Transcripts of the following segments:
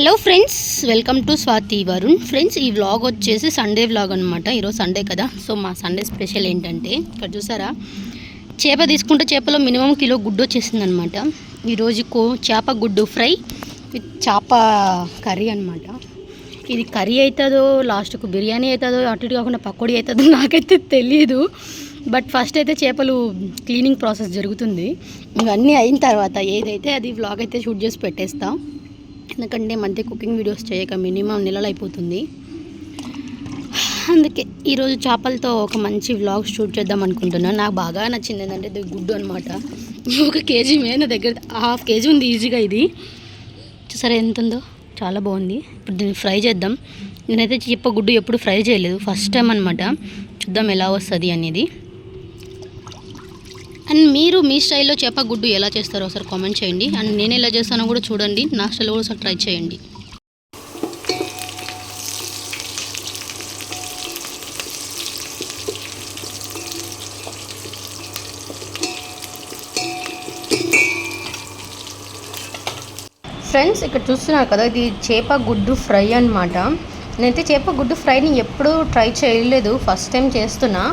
Hello friends welcome to Swathi Varun. Friends ఈ vlog వచ్చేసి Sunday vlog అనమాట ఈరోజు సండే కదా. సో మా సండే స్పెషల్ ఏంటంటే ఇక్కడ చూసారా? చేప తీసుకుంటే చేపలో మినిమం కిలో గుడ్డు వచ్చేసింది అనమాట ఈరోజు కో చేప గుడ్డు ఫ్రై విత్ చేప కర్రీ అనమాట ఇది కర్రీ అవుతుందో లాస్ట్కు బిర్యానీ అవుతుందో అటు ఇటు కాకుండా పకోడీ అవుతుందో నాకైతే తెలియదు బట్ ఫస్ట్ అయితే చేపలు క్లీనింగ్ ప్రాసెస్ జరుగుతుంది. ఇవన్నీ అయిన తర్వాత ఏదైతే అది వ్లాగ్ అయితే షూట్ చేసి పెట్టేస్తాం. ఎందుకంటే మధ్య కుకింగ్ వీడియోస్ చేయక మినిమం నెలలు అయిపోతుంది. అందుకే ఈరోజు చేపలతో ఒక మంచి వ్లాగ్ షూట్ చేద్దాం అనుకుంటున్నాను నాకు బాగా నచ్చింది ఏంటంటే ఇది గుడ్డు అనమాట ఒక కేజీ మీద నా దగ్గర హాఫ్ కేజీ ఉంది ఈజీగా ఇది. చూసారా ఎంత ఉందో? చాలా బాగుంది. ఇప్పుడు దీన్ని ఫ్రై చేద్దాం. నేనైతే చెప్ప గుడ్డు ఎప్పుడు ఫ్రై చేయలేదు. ఫస్ట్ టైం అనమాట చూద్దాం ఎలా వస్తుంది అనేది. అండ్ మీరు మీ స్టైల్లో చేప గుడ్డు ఎలా చేస్తారో ఒకసారి కామెంట్ చేయండి. అండ్ నేను ఎలా చేస్తానో కూడా చూడండి. నా స్టైల్లో కూడా ఒకసారి ట్రై చేయండి. ఫ్రెండ్స్ ఇక్కడ చూస్తున్నారు కదా ఇది చేప గుడ్డు ఫ్రై అనమాట నేనైతే చేప గుడ్డు ఫ్రైని ఎప్పుడూ ట్రై చేయలేదు. ఫస్ట్ టైం చేస్తున్నా.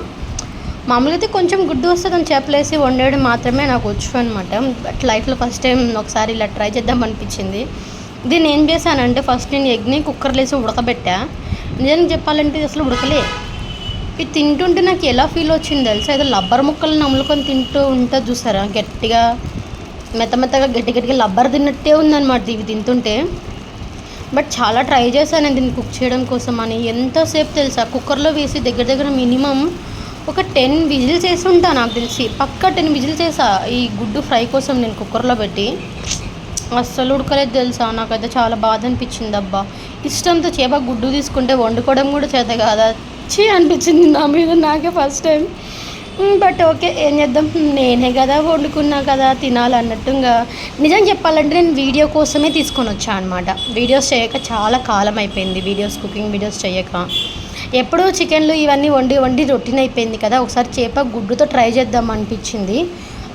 మామూలుగా అయితే కొంచెం గుడ్డు వస్తుందని చేపలేసి వండేయడం మాత్రమే నాకు వచ్చు అనమాట బట్ లైఫ్లో ఫస్ట్ టైం ఒకసారి ఇలా ట్రై చేద్దాం అనిపించింది. దీన్ని ఏం చేశానంటే ఫస్ట్ నేను ఎగ్ని కుక్కర్లో వేసి ఉడకబెట్టా. నిజంగా చెప్పాలంటే అసలు ఉడకలే. ఇది తింటుంటే నాకు ఎలా ఫీల్ వచ్చింది తెలుసా? ఏదో లబ్బర్ ముక్కలు నములుకొని తింటూ ఉంటుంది చూసారా? గట్టిగా మెత్త మెత్తగా గట్టి గట్టిగా లబ్బర్ తిన్నట్టే ఉందన్నమాట ఇవి తింటుంటే. బట్ చాలా ట్రై చేశాను నేను దీన్ని కుక్ చేయడం కోసం అని. ఎంతసేపు తెలుసా? కుక్కర్లో వేసి దగ్గర దగ్గర మినిమం ఒక టెన్ విజిల్స్ చేసి ఉంటా నాకు తెలిసి. పక్క టెన్ విజిల్స్ చేసా ఈ గుడ్డు ఫ్రై కోసం నేను కుక్కర్లో పెట్టి. అస్సలు ఉడకలేదు తెలుసా? నాకైతే చాలా బాధ అనిపించింది అబ్బా. ఇష్టంతో చేప గుడ్డు తీసుకుంటే వండుకోవడం కూడా చేత కాదా? చీ అనిపించింది నా మీద. నాకే ఫస్ట్ టైం బట్ ఓకే ఏం చేద్దాం? నేనే కదా వండుకున్నా కదా తినాలన్నట్టుగా. నిజం చెప్పాలంటే నేను వీడియో కోసమే తీసుకొని వచ్చా అనమాట వీడియోస్ చేయక చాలా కాలం అయిపోయింది. వీడియోస్ కుకింగ్ వీడియోస్ చేయక. ఎప్పుడూ చికెన్లు ఇవన్నీ వండి వండి రొటీన్ అయిపోయింది కదా ఒకసారి చేప గుడ్డుతో ట్రై చేద్దాం అనిపించింది.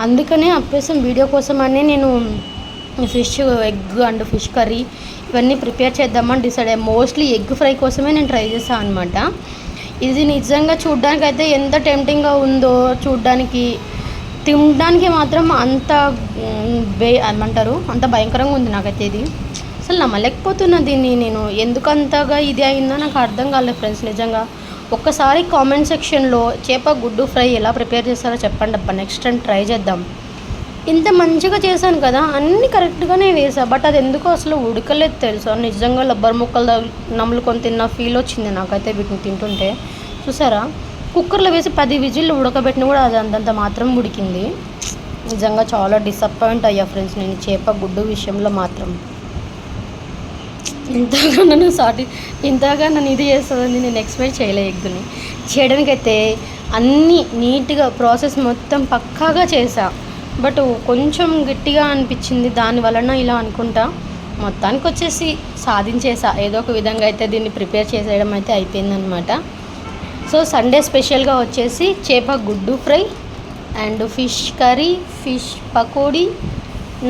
అందుకనే అప్పేసం వీడియో కోసం అని నేను fish egg and fish curry ఇవన్నీ ప్రిపేర్ చేద్దామని డిసైడ్ అయ్యా. మోస్ట్లీ ఎగ్ ఫ్రై కోసమే నేను ట్రై చేశాను అనమాట ఇది నిజంగా చూడ్డానికి అయితే ఎంత టెంప్టింగ్గా ఉందో చూడ్డానికి తినడానికి మాత్రం అంత బే ఏమంటారు అంత భయంకరంగా ఉంది నాకైతే ఇది. అసలు నమ్మలేకపోతున్నా దీన్ని నేను. ఎందుకంతగా ఇది అయిందో నాకు అర్థం కాలేదు ఫ్రెండ్స్ నిజంగా. ఒక్కసారి కామెంట్ సెక్షన్లో చేప గుడ్డు ఫ్రై ఎలా ప్రిపేర్ చేస్తారో చెప్పండి అబ్బా. నెక్స్ట్ టైం ట్రై చేద్దాం. ఇంత మంచిగా చేశాను కదా అన్నీ కరెక్ట్గానే వేసా బట్ అది ఎందుకో అసలు ఉడకలేదు తెలుసా? నిజంగా లబ్బర్ ముక్కలు నమ్ములుకొని నములుకొని తిన్న ఫీల్ వచ్చింది నాకైతే వీటిని తింటుంటే. చూసారా? కుక్కర్లో వేసి పది విజిల్లు ఉడకబెట్టిన కూడా అది అంతంత మాత్రం ఉడికింది. నిజంగా చాలా డిసప్పాయింట్ అయ్యా ఫ్రెండ్స్ నేను చేప గుడ్డు విషయంలో మాత్రం. ఇంతగా నన్ను సాటి ఇంతగా నన్ను ఇది చేస్తుందని నేను ఎక్స్పెక్ట్ చేయలే ఎగ్గుని. చేయడానికైతే అన్నీ నీట్గా ప్రాసెస్ మొత్తం పక్కాగా చేసా బట్ కొంచెం గట్టిగా అనిపించింది. దాని వలన ఇలా అనుకుంటా మొత్తానికి వచ్చేసి సాధించేసా ఏదో ఒక విధంగా అయితే దీన్ని ప్రిపేర్ చేసేయడం అయితే అయిపోయిందనమాట. సో సండే స్పెషల్గా వచ్చేసి చేప గుడ్డు fry and fish curry fish pakodi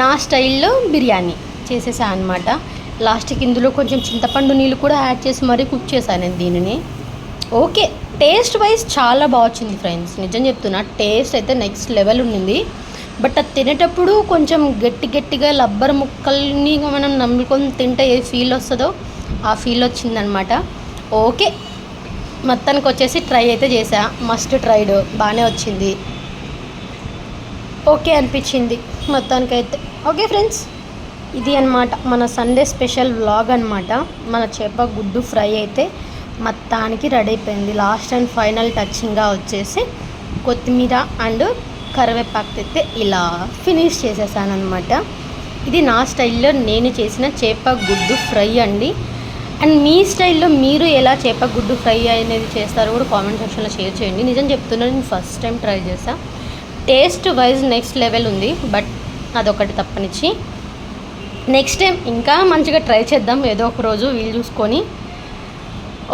నా స్టైల్లో బిర్యానీ చేసేసా అనమాట. లాస్ట్కి ఇందులో కొంచెం చింతపండు నీళ్ళు కూడా యాడ్ చేసి మరీ కుక్ చేశాను నేను దీనిని. ఓకే టేస్ట్ వైజ్ చాలా బాగా వచ్చింది ఫ్రెండ్స్ నిజం చెప్తున్నా టేస్ట్ అయితే నెక్స్ట్ లెవెల్ ఉండింది. బట్ అది తినేటప్పుడు కొంచెం గట్టి గట్టిగా లబ్బర్ ముక్కల్ని మనం నమ్ముకొని తింటే ఏ ఫీల్ వస్తుందో ఆ ఫీల్ వచ్చిందనమాట. ఓకే మొత్తానికి వచ్చేసి ట్రై అయితే చేసా మస్ట్ ట్రైడ్ బాగానే వచ్చింది. ఓకే అనిపించింది మొత్తానికైతే. ఓకే ఫ్రెండ్స్ ఇది అన్నమాట మన సండే స్పెషల్ వ్లాగ్ అనమాట మన చేప గుడ్డు ఫ్రై అయితే మొత్తానికి రెడీ అయిపోయింది. లాస్ట్ అండ్ ఫైనల్ టచింగ్గా వచ్చేసి కొత్తిమీర అండ్ కరివేపాకు అయితే ఇలా ఫినిష్ చేసేసాను అనమాట ఇది నా స్టైల్లో నేను చేసిన చేప గుడ్డు ఫ్రై అండి. అండ్ మీ స్టైల్లో మీరు ఎలా చేప గుడ్డు ఫ్రై అనేది చేస్తారో కూడా కామెంట్ సెక్షన్లో షేర్ చేయండి. నిజం చెప్తున్నా నేను ఫస్ట్ టైం ట్రై చేసా టేస్ట్ వైజ్ నెక్స్ట్ లెవెల్ ఉంది బట్ అదొకటి తప్పనిచ్చి. నెక్స్ట్ టైం ఇంకా మంచిగా ట్రై చేద్దాం. ఏదో ఒక రోజు వీలు చూసుకొని.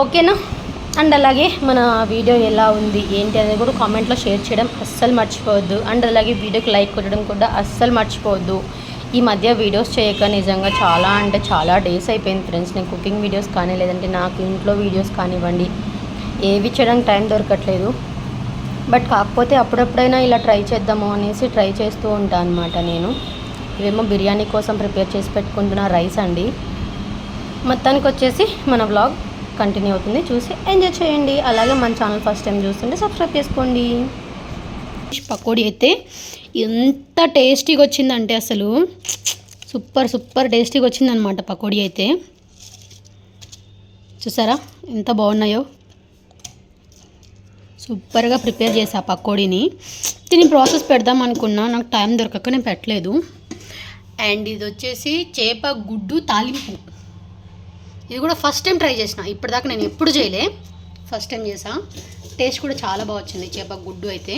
ఓకేనా అండ్ అలాగే మన వీడియో ఎలా ఉంది ఏంటి అనేది కూడా కామెంట్లో షేర్ చేయడం అస్సలు మర్చిపోవద్దు. అండ్ అలాగే వీడియోకి లైక్ కొట్టడం కూడా అస్సలు మర్చిపోవద్దు. ఈ మధ్య వీడియోస్ చేయక నిజంగా చాలా అంటే చాలా డేస్ అయిపోయింది ఫ్రెండ్స్ నేను కుకింగ్ వీడియోస్ కానీ లేదంటే నాకు ఇంట్లో వీడియోస్ కానివ్వండి ఏవి చేయడానికి టైం దొరకట్లేదు. బట్ కాకపోతే అప్పుడప్పుడైనా ఇలా ట్రై చేద్దాము అనేసి ట్రై చేస్తూ ఉంటాను అనమాట నేను. ఇవేమో బిర్యానీ కోసం ప్రిపేర్ చేసి పెట్టుకుంటున్న రైస్ అండి. మొత్తానికి వచ్చేసి మన వ్లాగ్ కంటిన్యూ అవుతుంది. చూసి ఎంజాయ్ చేయండి. అలాగే మన ఛానల్ ఫస్ట్ టైం చూస్తుంటే సబ్స్క్రైబ్ చేసుకోండి. పకోడీ అయితే ఎంత టేస్టీగా వచ్చిందంటే అసలు సూపర్ సూపర్ టేస్టీగా వచ్చిందనమాట పకోడీ అయితే. చూసారా? ఎంత బాగున్నాయో. సూపర్గా ప్రిపేర్ చేసా పకోడీని. దీని ప్రాసెస్ పెడదాం అనుకున్నా. నాకు టైం దొరకక నేను పెట్టలేదు. అండ్ ఇది వచ్చేసి చేప గుడ్డు తాలింపు. ఇది కూడా ఫస్ట్ టైం ట్రై చేసిన. ఇప్పటిదాకా నేను ఎప్పుడు చేయలే. ఫస్ట్ టైం చేసా. టేస్ట్ కూడా చాలా బాగా వచ్చింది చేప గుడ్డు అయితే.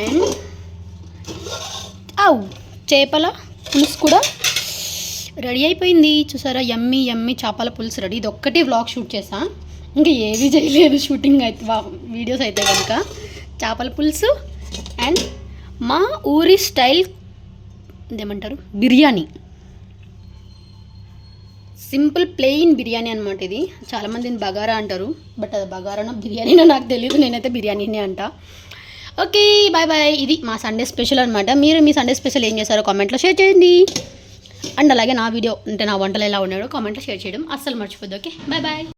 అండ్ అవు చేపల పులుసు కూడా రెడీ అయిపోయింది. చూసారా? ఎమ్మి ఎమ్మి చేపల పులుసు రెడీ. ఇది ఒక్కటి వ్లాగ్ షూట్ చేసా. ఇంకా ఏవి చేయలేదు షూటింగ్ అయితే. వీడియోస్ అయితే కనుక చేపల పులుసు అండ్ మా ఊరి స్టైల్ ఇదేమంటారు? బిర్యానీ. సింపుల్ ప్లెయిన్ బిర్యానీ అనమాట ఇది. చాలామంది బగారా అంటారు బట్ అది బగారానో బిర్యానీనో నాకు తెలియదు నేనైతే బిర్యానీనే అంట. Okay bye bye. ఇది మా సండే స్పెషల్ అనమాట మీరు మీ సండే స్పెషల్ ఏం చేశారో కామెంట్లో షేర్ చేయండి. అండ్ అలాగే నా వీడియో అంటే నా వంటలు ఎలా ఉన్నాయో కామెంట్లో షేర్ చేయడం అస్సలు మర్చిపోద్దు. Okay bye bye.